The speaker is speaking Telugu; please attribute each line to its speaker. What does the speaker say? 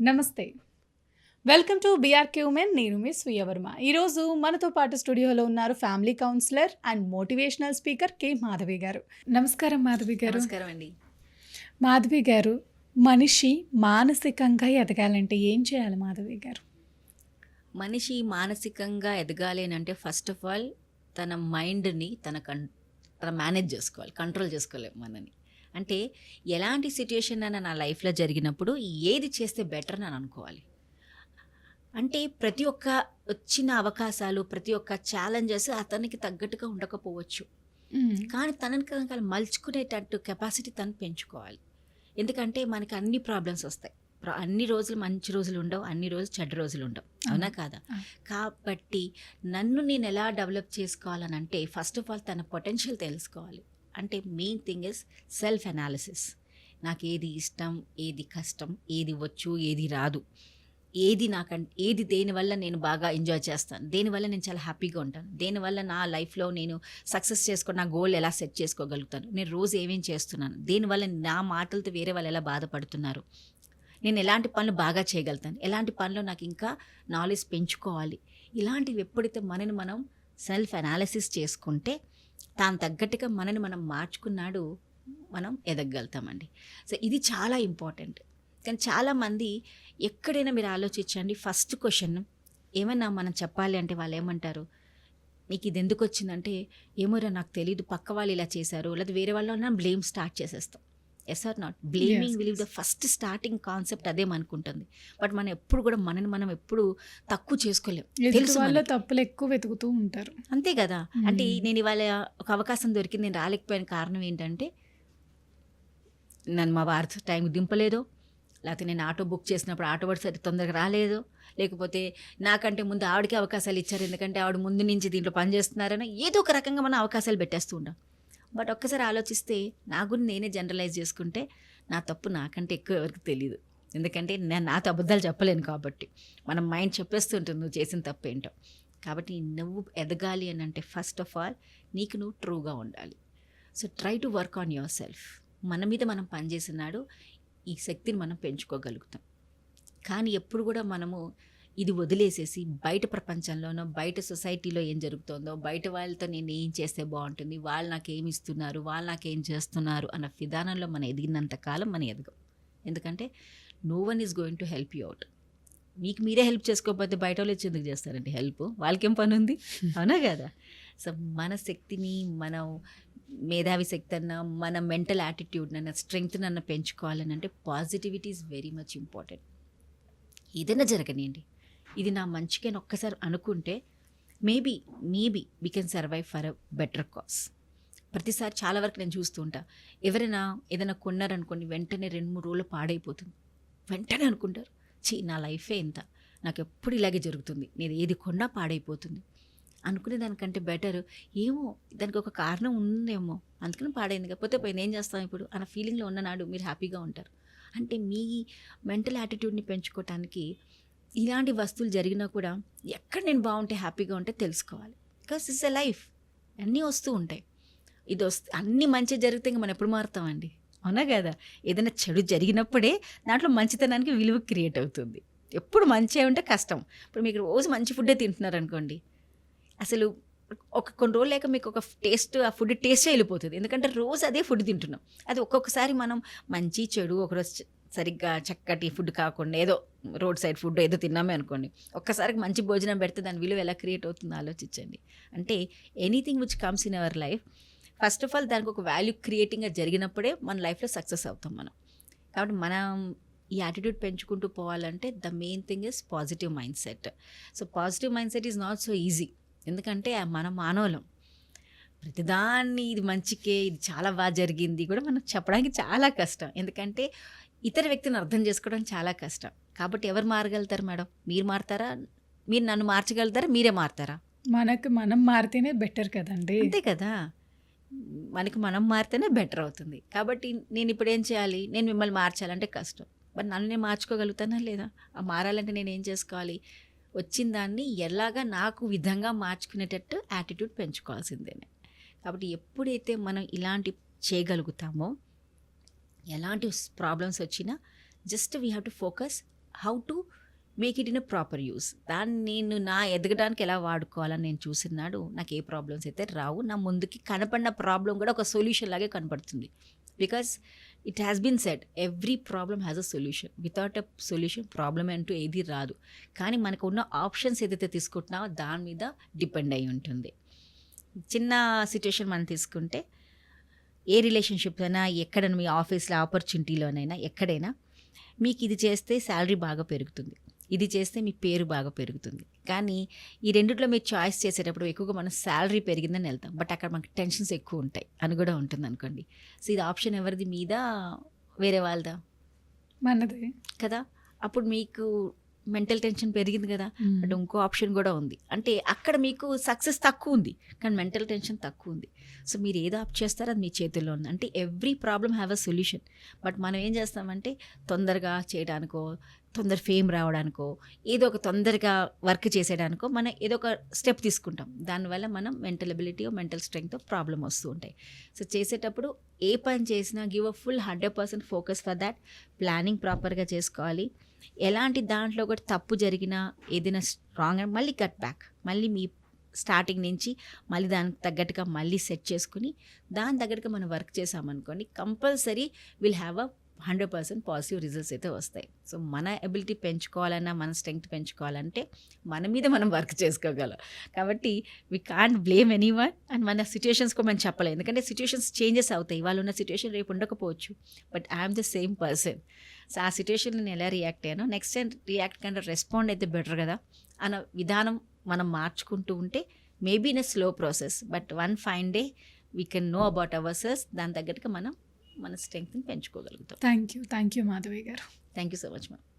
Speaker 1: నమస్తే. వెల్కమ్ టు బీఆర్కే ఉమెన్ నేను మీ స్వీయవర్మ ఈరోజు మనతో పాటు స్టూడియోలో ఉన్నారు family counsellor and motivational speaker K Madhavi garu. నమస్కారం మాధవి గారు.
Speaker 2: నమస్కారం అండి.
Speaker 1: మాధవి గారు మనిషి మానసికంగా ఎదగాలంటే ఏం చేయాలి మాధవి గారు?
Speaker 2: మనిషి మానసికంగా ఎదగాలి అని అంటే ఫస్ట్ ఆఫ్ ఆల్ తన మైండ్ని తన కన్ తన మేనేజ్ చేసుకోవాలి కంట్రోల్ చేసుకోవాలి మనని. అంటే ఎలాంటి సిచ్యుయేషన్ అయినా నా లైఫ్లో జరిగినప్పుడు ఏది చేస్తే బెటర్ అని అనుకోవాలి. అంటే ప్రతి ఒక్క వచ్చిన అవకాశాలు ప్రతి ఒక్క ఛాలెంజెస్ అతనికి తగ్గట్టుగా ఉండకపోవచ్చు. కానీ తనని కనుక మలుచుకునేటట్టు కెపాసిటీ తను పెంచుకోవాలి. ఎందుకంటే మనకి అన్ని ప్రాబ్లమ్స్ వస్తాయి. అన్ని రోజులు మంచి రోజులు ఉండవు అన్ని రోజులు చెడ్డ రోజులు ఉండవు. అవునా కాదా. కాబట్టి నన్ను నేను ఎలా డెవలప్ చేసుకోవాలని అంటే ఫస్ట్ ఆఫ్ ఆల్ తన పొటెన్షియల్ తెలుసుకోవాలి. అంటే main thing is self analysis నాకు ఏది ఇష్టం ఏది కష్టం ఏది వచ్చు ఏది రాదు. ఏది నాకంటే ఏది దేనివల్ల నేను బాగా ఎంజాయ్ చేస్తాను? దేనివల్ల నేను చాలా హ్యాపీగా ఉంటాను? దేనివల్ల నా లైఫ్లో నేను సక్సెస్ చేసుకొని నా గోల్ ఎలా సెట్ చేసుకోగలుగుతాను? నేను రోజు ఏమేం చేస్తున్నాను? దేనివల్ల నా మాటలతో వేరే వాళ్ళు ఎలా బాధపడుతున్నారు? నేను ఎలాంటి పనులు బాగా చేయగలుగుతాను? ఎలాంటి పనులు నాకు ఇంకా నాలెడ్జ్ పెంచుకోవాలి? ఇలాంటివి ఎప్పుడైతే మనని మనం సెల్ఫ్ అనాలిసిస్ చేసుకుంటే తాను తగ్గట్టుగా మనని మనం మార్చుకున్నాడు మనం ఎదగలుగుతామండి సో ఇది చాలా ఇంపార్టెంట్. కానీ చాలామంది ఎక్కడైనా మీరు ఆలోచించండి ఫస్ట్ క్వశ్చన్ ఏమన్నా మనం చెప్పాలి అంటే వాళ్ళు ఏమంటారు? నీకు ఇది ఎందుకు వచ్చిందంటే ఏమోరా నాకు తెలియదు పక్క వాళ్ళు ఇలా చేశారు లేదా వేరే వాళ్ళు బ్లేమ్ స్టార్ట్ చేసేస్తాం. Yes or not. Blaming
Speaker 1: Yes,
Speaker 2: will
Speaker 1: yes.
Speaker 2: The first starting concept అదే అనుకుంటుంది బట్ మనం ఎప్పుడు కూడా మనని మనం ఎప్పుడు తక్కువ చేసుకోలేం. తెలుసు
Speaker 1: వాళ్ళ. తప్పులు ఎక్కువ వెతుకుతూ ఉంటారు.
Speaker 2: అంతే కదా? అంటే
Speaker 1: Hmm.
Speaker 2: నేను ఇవాళ ఒక అవకాశం దొరికింది నేను రాలేకపోయిన కారణం ఏంటంటే నన్ను మా వారి టైం దింపలేదు. లేకపోతే నేను ఆటో బుక్ చేసినప్పుడు ఆటో వాడు సరి తొందరగా రాలేదు. లేకపోతే నాకంటే ముందు ఆవిడకి అవకాశాలు ఇచ్చారు. ఎందుకంటే ఆవిడ ముందు నుంచి దీంట్లో పనిచేస్తున్నారని ఏదో ఒక రకంగా మనం అవకాశాలు పెట్టేస్తూ ఉంటాం బట్ ఒక్కసారి ఆలోచిస్తే నా గురించి నేనే జనరలైజ్ చేసుకుంటే నా తప్పు నాకంటే ఎక్కువ ఎవరికి తెలియదు ఎందుకంటే నేను నాతో అబద్ధాలు చెప్పలేను కాబట్టి. మన మైండ్ చెప్పేస్తుంటుంది నువ్వు చేసిన తప్పు ఏంటో. కాబట్టి నువ్వు ఎదగాలి అని అంటే ఫస్ట్ ఆఫ్ ఆల్ నీకు నువ్వు ట్రూగా ఉండాలి. So try to work on your self మన మీద మనం పనిచేసినాడు ఈ శక్తిని మనం పెంచుకోగలుగుతాం. కానీ ఎప్పుడు కూడా మనము ఇది వదిలేసేసి బయట ప్రపంచంలోనో బయట సొసైటీలో ఏం జరుగుతుందో బయట వాళ్ళతో నేను ఏం చేస్తే బాగుంటుంది వాళ్ళు నాకు ఏమి ఇస్తున్నారు వాళ్ళు నాకు ఏం చేస్తున్నారు అన్న విధానంలో మనం ఎదిగినంత కాలం మనం ఎదగం. ఎందుకంటే no one is going to help you out మీకు మీరే హెల్ప్ చేసుకోకపోతే బయట వాళ్ళు వచ్చి ఎందుకు చేస్తారండి? హెల్ప్ వాళ్ళకేం పని ఉంది అవునా కదా? సో మన శక్తిని మనం మేధావి శక్తి అన్న మన మెంటల్ యాటిట్యూడ్ అన్న స్ట్రెంగ్త్ అన్న పెంచుకోవాలని అంటే positivity is very much important ఏదైనా జరగనియండి. ఇది నా మంచిగా ఒక్కసారి అనుకుంటే maybe maybe we can survive for a better cause ప్రతిసారి చాలా వరకు నేను చూస్తూ ఉంటా. ఎవరైనా ఏదైనా కొన్నారనుకోండి వెంటనే రెండు మూడు రోజులు పాడైపోతుంది. వెంటనే అనుకుంటారు చీ నా లైఫే ఇంత. నాకు ఎప్పుడు ఇలాగే జరుగుతుంది. నేను ఏది కొన్నా పాడైపోతుంది. అనుకునే దానికంటే బెటర్ ఏమో దానికి ఒక కారణం ఉందేమో. అందుకని పాడైంది. కాకపోతే పోయింది ఏం చేస్తాం ఇప్పుడు? అన్న ఫీలింగ్లో ఉన్ననాడు మీరు హ్యాపీగా ఉంటారు. అంటే మీ మెంటల్ యాటిట్యూడ్ని పెంచుకోవటానికి ఇలాంటి వస్తువులు జరిగినా కూడా ఎక్కడ నేను బాగుంటే హ్యాపీగా ఉంటే తెలుసుకోవాలి. బికాస్ ఇట్స్ ఎ లైఫ్ అన్నీ వస్తూ ఉంటాయి. ఇది వస్తే అన్ని మంచి జరిగితే ఇంకా మనం ఎప్పుడు మారుతామండి అవునా కదా? ఏదైనా చెడు జరిగినప్పుడే దాంట్లో మంచితనానికి విలువ క్రియేట్ అవుతుంది. ఎప్పుడు మంచిగా ఉంటే కష్టం. ఇప్పుడు మీకు రోజు మంచి ఫుడ్డే తింటున్నారు అనుకోండి అసలు ఒక కొన్ని రోజులు లేక మీకు ఒక టేస్ట్ ఆ ఫుడ్ టేస్టే వెళ్ళిపోతుంది. ఎందుకంటే రోజు అదే ఫుడ్ తింటున్నాం. అది ఒక్కొక్కసారి మనం మంచి చెడు ఒకరోజు సరిగ్గా చక్కటి ఫుడ్ కాకుండా ఏదో రోడ్ సైడ్ ఫుడ్ ఏదో తిన్నామే అనుకోండి. ఒక్కసారికి మంచి భోజనం పెడితే దాని విలువ ఎలా క్రియేట్ అవుతుందో ఆలోచించండి. అంటే anything which comes in our life first of all దానికి ఒక వాల్యూ క్రియేటింగ్గా జరిగినప్పుడే మన లైఫ్లో సక్సెస్ అవుతాం మనం. కాబట్టి మనం ఈ యాటిట్యూడ్ పెంచుకుంటూ పోవాలంటే the main thing is positive mind set so positive mind set is not so easy ఎందుకంటే మనం మానవులం. ప్రతిదాన్ని ఇది మంచికే ఇది చాలా బాగా జరిగింది కూడా మనం చెప్పడానికి చాలా కష్టం. ఎందుకంటే ఇతర వ్యక్తిని అర్థం చేసుకోవడం చాలా కష్టం. కాబట్టి ఎవరు మారగలుగుతారు మేడం? మీరు మారుతారా? మీరు నన్ను మార్చగలుగుతారా? మీరే మారుతారా?
Speaker 1: మనకు మనం మారితేనే బెటర్ కదండి.
Speaker 2: అంతే కదా. మనకి మనం మారితేనే బెటర్ అవుతుంది. కాబట్టి నేను ఇప్పుడు ఏం చేయాలి? నేను మిమ్మల్ని మార్చాలంటే కష్టం. మరి నన్ను నేను మార్చుకోగలుగుతానా లేదా? ఆ మారాలంటే నేను ఏం చేసుకోవాలి? వచ్చిన దాన్ని ఎలాగా నాకు విధంగా మార్చుకునేటట్టు యాటిట్యూడ్ పెంచుకోవాల్సిందేనే. కాబట్టి ఎప్పుడైతే మనం ఇలాంటి చేయగలుగుతామో ఎలాంటి ప్రాబ్లమ్స్ వచ్చినా just we have to focus how to make it in a proper use దాన్ని నేను నా ఎదగడానికి ఎలా వాడుకోవాలని నేను చూసినాడు నాకు ఏ ప్రాబ్లమ్స్ అయితే రావు. నా ముందుకి కనపడిన ప్రాబ్లం కూడా ఒక సొల్యూషన్ లాగే కనపడుతుంది. Because it has been set every problem has a solution without a solution problem అంటూ ఏది రాదు. కానీ మనకు ఉన్న ఆప్షన్స్ ఏదైతే తీసుకుంటున్నామో దాని మీద డిపెండ్ అయి ఉంటుంది. చిన్న సిచ్యువేషన్ మనం తీసుకుంటే ఏ రిలేషన్షిప్ అయినా ఎక్కడ మీ ఆఫీస్లో ఆపర్చునిటీలోనైనా ఎక్కడైనా మీకు ఇది చేస్తే శాలరీ బాగా పెరుగుతుంది. ఇది చేస్తే మీ పేరు బాగా పెరుగుతుంది. కానీ ఈ రెండిట్లో మీరు చాయిస్ చేసేటప్పుడు ఎక్కువగా మనం శాలరీ పెరిగిందని వెళ్తాం. బట్ అక్కడ మనకి టెన్షన్స్ ఎక్కువ ఉంటాయి. అని కూడా ఉంటుంది అనుకోండి. సో ఇది ఆప్షన్ ఎవరిది? మీద? వేరే వాళ్ళదా?
Speaker 1: మనది.
Speaker 2: కదా? అప్పుడు మీకు మెంటల్ టెన్షన్ పెరిగింది కదా బట్ ఇంకో ఆప్షన్ కూడా ఉంది. అంటే అక్కడ మీకు సక్సెస్ తక్కువ ఉంది కానీ మెంటల్ టెన్షన్ తక్కువ ఉంది. సో మీరు ఏది ఆప్ చేస్తారో అది మీ చేతుల్లో ఉంది. అంటే every problem have a solution. But మనం ఏం చేస్తామంటే తొందరగా చేయడానికో తొందర ఫేమ్ రావడానికో ఏదో ఒక తొందరగా వర్క్ చేసేయడానికో మనం ఏదో ఒక స్టెప్ తీసుకుంటాం. దానివల్ల మనం mental ability mental strength problem వస్తూ ఉంటాయి. సో చేసేటప్పుడు ఏ పని చేసినా give a full hundred percent focus for that. Planning ప్రాపర్గా చేసుకోవాలి. ఎలాంటి దాంట్లో కూడా తప్పు జరిగినా ఏదైనా స్ట్రాంగ్ మళ్ళీ కట్ బ్యాక్ మళ్ళీ మీ స్టార్టింగ్ నుంచి మళ్ళీ దానికి తగ్గట్టుగా మళ్ళీ సెట్ చేసుకుని దాని తగ్గట్టుగా మనం వర్క్ చేసామనుకోండి compulsory will have a hundred percent positive results అయితే వస్తాయి. సో మన ఎబిలిటీ పెంచుకోవాలన్నా మన స్ట్రెంగ్త్ పెంచుకోవాలంటే మన మీద మనం వర్క్ చేసుకోగలం. కాబట్టి we can't blame anyone and మన సిచ్యుయేషన్స్ కూడా మనం చెప్పలేము ఎందుకంటే సిచ్యువేషన్స్ చేంజెస్ అవుతాయి. వాళ్ళు ఉన్న సిచ్యువేషన్ రేపు ఉండకపోవచ్చు. But I'm the same person so ఆ సిచ్యువేషన్ నేను ఎలా రియాక్ట్ అయ్యాను నెక్స్ట్ టైం రియాక్ట్ కంటే రెస్పాండ్ అయితే బెటర్ కదా. అన్న విధానం మనం మార్చుకుంటూ ఉంటే maybe in a slow process but one fine day we can know about our selves దాని తగ్గట్టుగా మనం మన స్ట్రెంగ్త్ని పెంచుకోగలుగుతాం.
Speaker 1: Thank you thank you Madhavi garu.
Speaker 2: Thank you so much ma'am